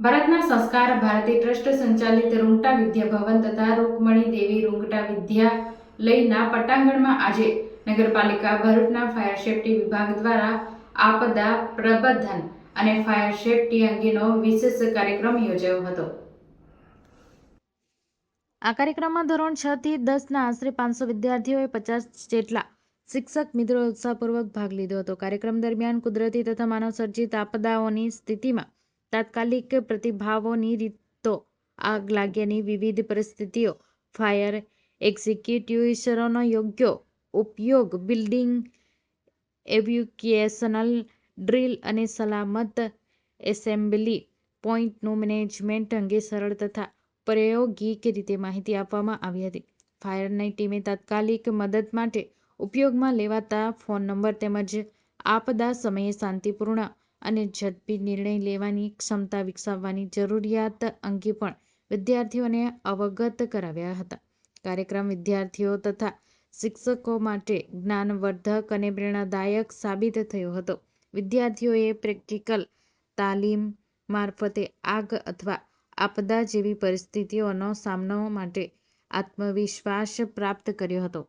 ભારતના સંસ્કાર ભારતી ટ્રસ્ટ સંચાલિત રૂંગટા વિદ્યાભવન તથા રૂકમણી દેવી રૂંગટા વિદ્યાલયના પટાંગણમાં આજે નગરપાલિકા ભરૂચના ફાયર સેફટી વિભાગ દ્વારા આપદા પ્રબંધન અને ફાયર સેફટી અંગેનો વિશેષ કાર્યક્રમ યોજાયો હતો. આ કાર્યક્રમમાં ધોરણ છ થી દસના આશરે પાંચસો વિદ્યાર્થીઓએ પચાસ જેટલા શિક્ષક મિત્રો ઉત્સાહપૂર્વક ભાગ લીધો હતો. કાર્યક્રમ દરમિયાન કુદરતી તથા માનવસર્જિત આપદાઓની સ્થિતિમાં તાત્કાલિક પ્રતિભાવોની રીતો, આગ લાગ્યાની વિવિધ પરિસ્થિતિઓ, ફાયર એક્ઝિક્યુટિવ્સનો યોગ્ય ઉપયોગ, બિલ્ડિંગ એવ્યુકેશનલ ડ્રીલ અને સલામત એસેમ્બલી પોઈન્ટનું મેનેજમેન્ટ અંગે સરળ તથા પ્રાયોગિક રીતે માહિતી આપવામાં આવી હતી. ફાયરની ટીમે તાત્કાલિક મદદ માટે ઉપયોગમાં લેવાતા ફોન નંબર તેમજ આપદા સમયે શાંતિપૂર્ણ અને ઝડપી નિર્ણય લેવાની ક્ષમતા વિકસાવવાની જરૂરિયાત અંગે પણ વિદ્યાર્થીઓને અવગત કરાવ્યા હતા. કાર્યક્રમ વિદ્યાર્થીઓ તથા શિક્ષકો માટે જ્ઞાનવર્ધક અને પ્રેરણાદાયક સાબિત થયો હતો. વિદ્યાર્થીઓએ પ્રેક્ટિકલ તાલીમ મારફતે આગ અથવા આપદા જેવી પરિસ્થિતિઓનો સામનો માટે આત્મવિશ્વાસ પ્રાપ્ત કર્યો હતો.